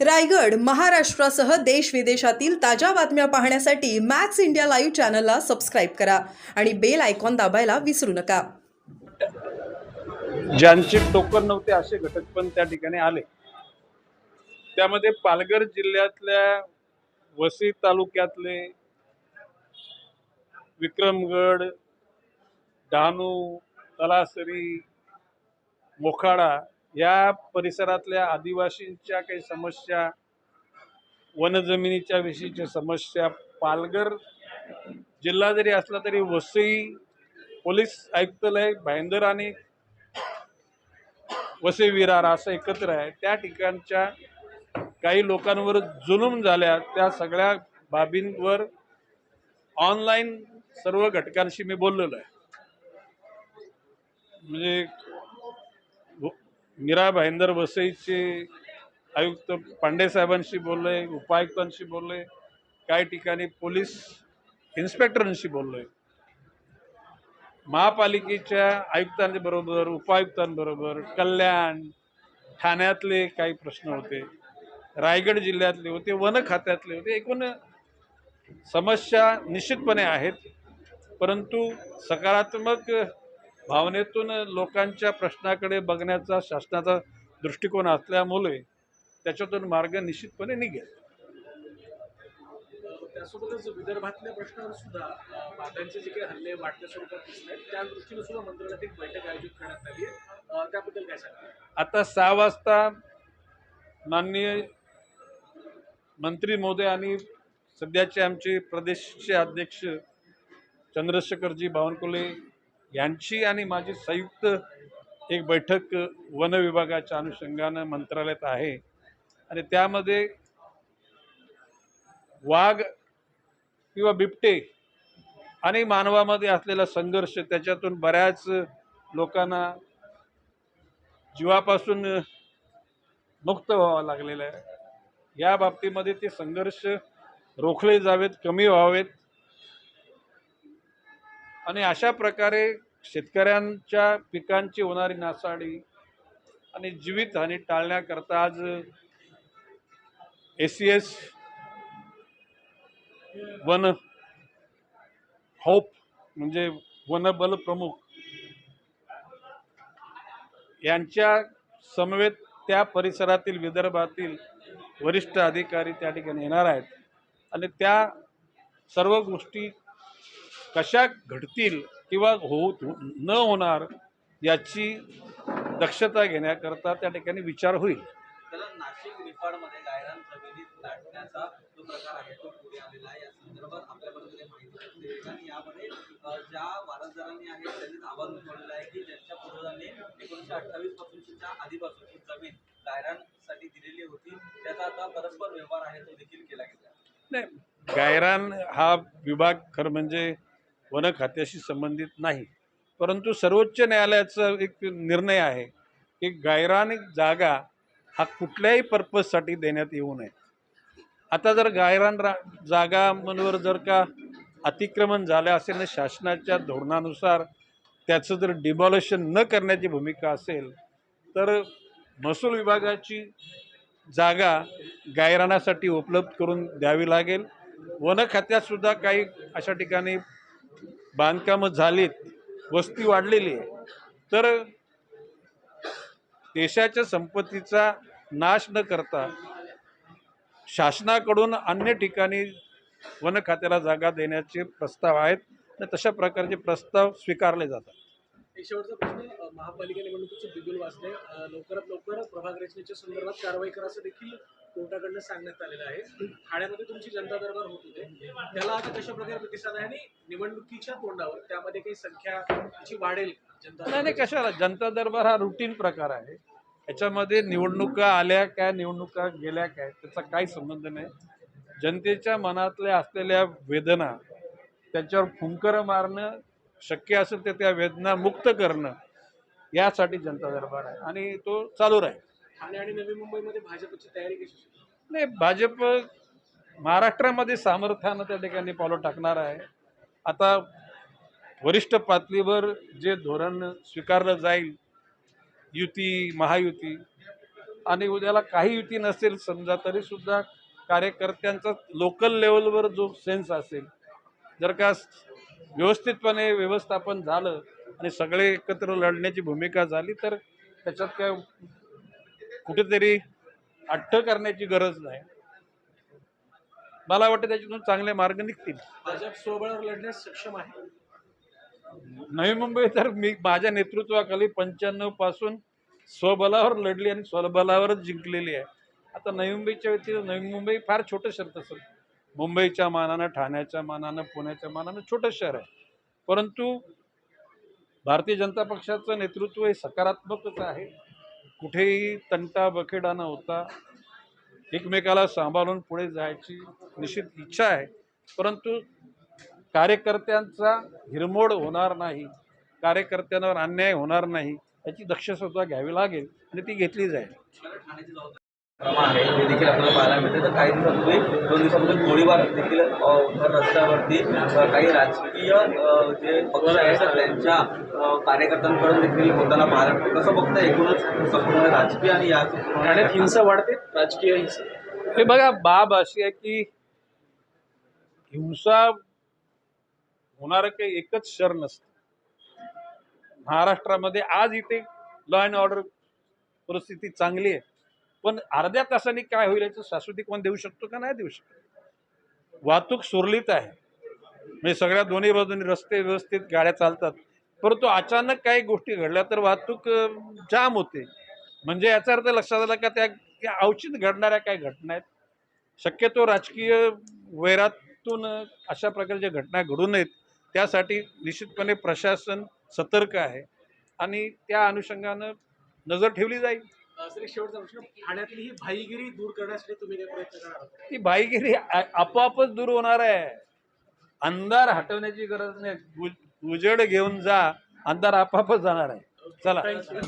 रायगड महाराष्ट्रासह देश विदेशातील ताज्या बातम्या पाहण्यासाठी मॅक्स इंडिया लाईव्ह चॅनलला सबस्क्राईब करा आणि बेल आयकॉन दाबायला विसरू नका. ज्यांचे टोकन नव्हते असे घटक पण त्या ठिकाणी आले. त्यामध्ये पालघर जिल्ह्यातल्या वसई तालुक्यातले विक्रमगड डहाणू तलासरी मोखाडा या परिसरातल्या आदिवासींच्या काही समस्या वनजमिनीच्या विषयीच्या समस्या पालघर जिल्हा जरी असला तरी वसई पोलीस आयुक्तालय भाईंदर आणि वसई विरार असं एकत्र आहे. त्या ठिकाणच्या काही लोकांवर जुलूम झाल्या. त्या सगळ्या बाबींवर ऑनलाईन सर्व घटकांशी मी बोललेलो आहे. म्हणजे मीरा भाईंदर वसईचे आयुक्त पांडेसाहेबांशी बोललो आहे उपायुक्तांशी बोललोय काही ठिकाणी पोलीस इन्स्पेक्टरांशी बोललोय. महापालिकेच्या आयुक्तांबरोबर उपायुक्तांबरोबर कल्याण ठाण्यातले काही प्रश्न होते रायगड जिल्ह्यातले होते वन खात्यातले होते एकूण समस्या निश्चितपणे आहेत परंतु सकारात्मक भावनेतून लोकांच्या प्रश्नाकडे बघण्याचा शासनाचा दृष्टिकोन असल्यामुळे त्याच्यातून मार्ग निश्चितपणे निघेल. त्यासोबतच विदर्भातल्या प्रश्नावर सुद्धा वाघांचे जे काही हल्ले वाढत्या स्वरूपात दिसत आहेत त्या दृष्टीने सुद्धा मंत्रालयात एक बैठक आयोजित करण्यात आली आहे. त्याबद्दल काय सांगा आता सहा वाजता माननीय मंत्री महोदय आणि सध्याचे आमचे प्रदेशचे अध्यक्ष चंद्रशेखरजी बावनकुळे यांची आणि माझी संयुक्त एक बैठक वन विभागाच्या अनुषंगानं मंत्रालयात आहे. आणि त्यामध्ये वाघ किंवा बिबटे आणि मानवामध्ये असलेला संघर्ष त्याच्यातून बऱ्याच लोकांना जीवापासून मुक्त व्हावा लागलेला आहे. या बाबतीमध्ये ते संघर्ष रोखले जावेत कमी व्हावेत. आणि अशा प्रकारे शेतकऱ्यांच्या पिकांची होणारी नासाडी आणि जीवितहानी टाळण्याकरता आज एस सी एस वन होप म्हणजे वनबल प्रमुख यांच्या समवेत त्या परिसरातील विदर्भातील वरिष्ठ अधिकारी त्या ठिकाणी येणार आहेत. आणि त्या सर्व गोष्टी कशा घडतील किंवा हो न होणार याची दक्षता घेण्याकरता त्या ठिकाणी विचार होईल. नाही गायरान हा विभाग खरं म्हणजे वन खात्याशी संबंधित नाही. परंतु सर्वोच्च न्यायालयाचा एक निर्णय आहे की गायरानिक जागा हा कुठल्याही पर्पजसाठी देण्यात येऊ नये. आता जर गायरान रा जागांवर जर का अतिक्रमण झालं असेल ना शासनाच्या धोरणानुसार त्याचं जर डिमॉलेशन न करण्याची भूमिका असेल तर महसूल विभागाची जागा गायरानासाठी उपलब्ध करून द्यावी लागेल. वन खात्यातसुद्धा काही अशा ठिकाणी बांधकामं झालीत वस्ती वाढलेली आहे. तर देशाच्या संपत्तीचा नाश न करता शासनाकडून अन्य ठिकाणी वन खात्याला जागा देण्याचे प्रस्ताव आहेत. तशा प्रकारचे प्रस्ताव स्वीकारले जातात. महापालिका निवडणुकीचे बिगुल वाचले लवकरात लवकर प्रभाग रचनेच्या संदर्भात कारवाई करा असं देखील कोर्टाकडनं सांगण्यात आलेलं आहे. ठाण्यामध्ये तुमची जनता दरबार होत होते. त्याला आता कशा प्रकारे प्रतिसाद आहे आणि निवडणुकीच्या तोंडावर त्यामध्ये काही संख्या वाढेल जनता नाही नाही कशाला? जनता दरबार हा रुटीन प्रकार आहे. याच्यामध्ये निवडणुका आल्या काय निवडणुका गेल्या काय त्याचा काही संबंध नाही. जनतेच्या मनातल्या असलेल्या वेदना त्याच्यावर फुंकर मारणं शक्य असेल तर त्या वेदना मुक्त करणं यासाठी जनता दरबार आहे आणि तो चालू राहील ठाणे आणि नवी मुंबईमध्ये भाजपची तयारी कशी सुरू आहे? नाही भाजप महाराष्ट्रामध्ये सामर्थ्यानं त्या ठिकाणी पावलं टाकणार आहे आता वरिष्ठ पातळीवर जे धोरण स्वीकारलं जाईल युती महायुती आणि उद्याला काही युती नसेल समजा तरी सुद्धा कार्यकर्त्यांचा लोकल लेवलवर जो सेन्स असेल जर का व्यवस्थितपणे व्यवस्थापन झालं आणि सगळे एकत्र लढण्याची भूमिका झाली तर त्याच्यात काय कुठेतरी अट्ट करण्याची गरज नाही. मला वाटतं त्याच्यातून चांगले मार्ग निघतील. भाजप स्वबळावर लढण्यास सक्षम आहे? नवी मुंबई तर मी माझ्या नेतृत्वाखाली पंच्याण्णवपासून स्वबलावर लढली आणि स्वबलावरच जिंकलेली आहे. आता नवी मुंबईच्या व्यतिरिक्त नवी मुंबई फार छोटं शहर तसं मुंबईच्या मानानं ठाण्याच्या मानानं पुण्याच्या मानानं छोटं शहर आहे. परंतु भारतीय जनता पक्षाचं नेतृत्व हे सकारात्मकच आहे. कुठेही तंटा बखेडा न होता एकमेकाला सांभाळून पुढे जायची निश्चित इच्छा आहे. परंतु कार्यकर्त्यांचा हिरमोड होणार नाही कार्यकर्त्यांवर अन्याय होणार नाही याची दक्षता घ्यावी लागेल आणि ती घेतली जाईल. आहे. हे देखील आपल्याला पाहायला मिळते. तर काही दिवसापूर्वी दोन दिवसापूर्वी गोळीबार देखील रस्त्यावरती काही राजकीय जे पक्ष आहेत त्यांच्या कार्यकर्त्यांकडून देखील होताना पाहायला मिळते. कसं बघतं एकूणच संपूर्ण राजकीय आणि या ठाण्यात हिंसा वाढते? राजकीय हिंसा. हे बघा बाब अशी आहे की हिंसा होणारं काही एकच शहर नसतं. महाराष्ट्रामध्ये आज इथे लॉ अँड ऑर्डर परिस्थिती चांगली आहे. पण अर्ध्या तासाने काय होईल याचं शाश्वती कोण देऊ शकतो का नाही देऊ शकतो. वाहतूक सुरळीत आहे. म्हणजे सगळ्या दोन्ही बाजूनी रस्ते व्यवस्थित गाड्या चालतात. परंतु अचानक काही गोष्टी घडल्या तर वाहतूक जाम होते. म्हणजे याचा अर्थ लक्षात आला का त्या त्या अवचित घडणाऱ्या काही घटना आहेत. शक्यतो राजकीय वैरातून अशा प्रकारच्या घटना घडू नयेत. त्यासाठी निश्चितपणे प्रशासन सतर्क आहे. आणि त्या अनुषंगानं नजर ठेवली जाईल. सर एक शेवटचा प्रश्न ठाण्यातली ही भाईगिरी दूर करण्यासाठी तुम्ही काय प्रयत्न करणार आहात? ती बाईगिरी आ- आपोआपच दूर होणार आहे. अंधार हटवण्याची गरज नाही. उज- उजेड घेऊन जा अंधार आपोआपच जाणार आहे. चला. थँक्यू